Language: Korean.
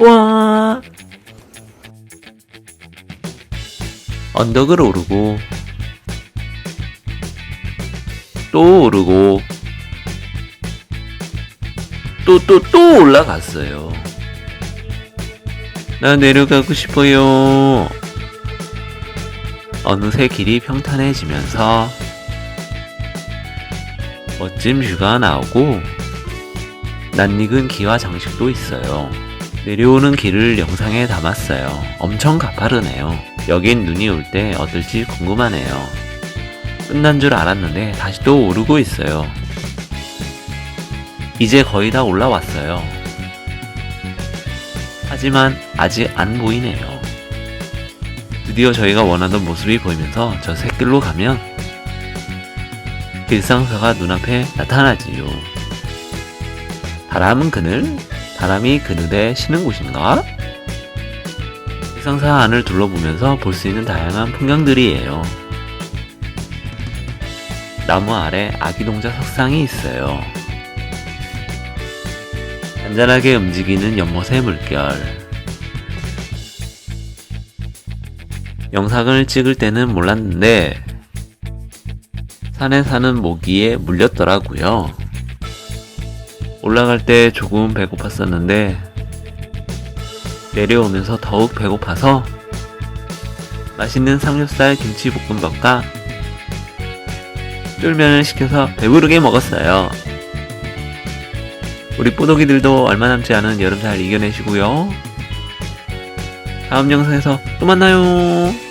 와 언덕을 오르고 또 오르고 또 또, 또 올라갔어요. 나 내려가고 싶어요. 어느새 길이 평탄해지면서 멋진 뷰가 나오고 낯익은 기와 장식도 있어요. 내려오는 길을 영상에 담았어요. 엄청 가파르네요. 여긴 눈이 올 때 어떨지 궁금하네요. 끝난 줄 알았는데 다시 또 오르고 있어요. 이제 거의 다 올라왔어요. 하지만 아직 안 보이네요. 드디어 저희가 원하던 모습이 보이면서 저 새길로 가면 길상사가 눈앞에 나타나지요. 바람은 그늘? 바람이 그늘에 쉬는 곳인가? 길상사 안을 둘러보면서 볼 수 있는 다양한 풍경들이에요. 나무 아래 아기동자 석상이 있어요. 잔잔하게 움직이는 연못의 물결. 영상을 찍을 때는 몰랐는데 산에 사는 모기에 물렸더라고요. 올라갈 때 조금 배고팠었는데 내려오면서 더욱 배고파서 맛있는 삼겹살 김치볶음밥과 쫄면을 시켜서 배부르게 먹었어요. 우리 뽀독이들도 얼마 남지 않은 여름 잘 이겨내시고요. 다음 영상에서 또 만나요.